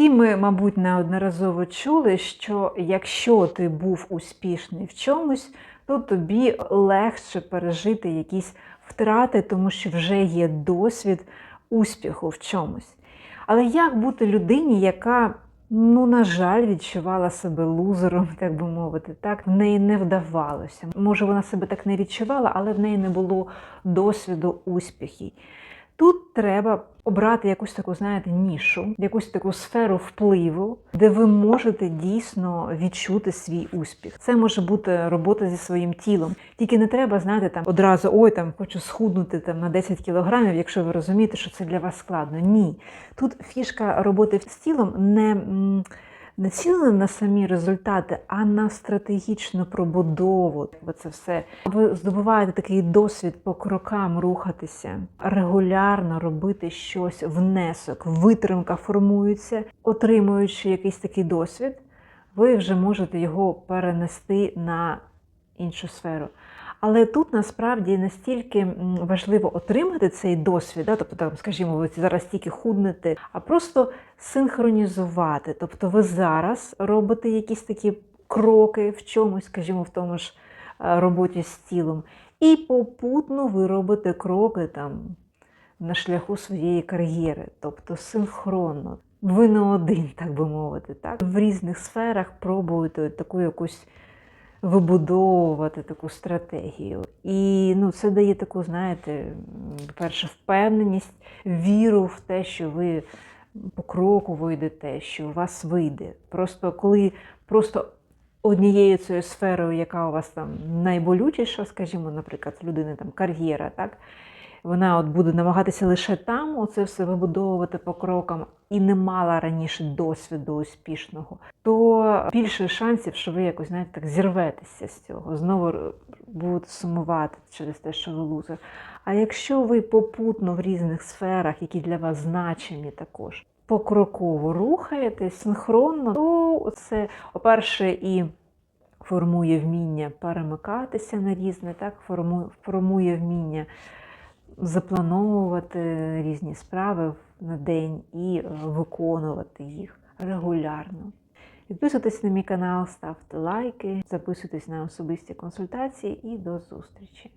Всі ми, мабуть, неодноразово чули, що якщо ти був успішний в чомусь, то тобі легше пережити якісь втрати, тому що вже є досвід успіху в чомусь. Але як бути людині, яка, ну, на жаль, відчувала себе лузером, так би мовити, так, в неї не вдавалося. Може, вона себе так не відчувала, але в неї не було досвіду успіхів. Тут треба обрати якусь таку, знаєте, нішу, якусь таку сферу впливу, де ви можете дійсно відчути свій успіх. Це може бути робота зі своїм тілом. Тільки не треба, знаєте, там одразу ой, там хочу схуднути там на 10 кілограмів, якщо ви розумієте, що це для вас складно. Ні. Тут фішка роботи з тілом не. Не цілена на самі результати, а на стратегічну пробудову. Бо це все ви здобуваєте такий досвід по крокам рухатися, регулярно робити щось, внесок, витримка формується, отримуючи якийсь такий досвід, ви вже можете його перенести на іншу сферу. Але тут насправді настільки важливо отримати цей досвід, да, тобто, там, скажімо, ви зараз тільки худнете, а просто синхронізувати. Тобто ви зараз робите якісь такі кроки в чомусь, скажімо, в тому ж е, роботі з тілом, і попутно ви робите кроки там на шляху своєї кар'єри, тобто синхронно. Ви не один, так би мовити, так? В різних сферах пробуєте таку якусь вибудовувати таку стратегію. І ну, це дає таку, знаєте, перше, впевненість, віру в те, що ви по кроку вийдете, що у вас вийде. Просто коли просто однією цією сферою, яка у вас там найболючіша, скажімо, наприклад, людини там кар'єра, так? Вона от буде намагатися лише там оце все вибудовувати по крокам і не мала раніше досвіду успішного, то більше шансів, що ви якось знаєте, так зірветеся з цього, знову будете сумувати через те, що ви лузер. А якщо ви попутно в різних сферах, які для вас значимі також, покроково рухаєтесь синхронно, то це, по-перше, і формує вміння перемикатися на різне, так, формує вміння заплановувати різні справи на день і е, виконувати їх регулярно. Підписуйтесь на мій канал, ставте лайки, записуйтесь на особисті консультації і до зустрічі!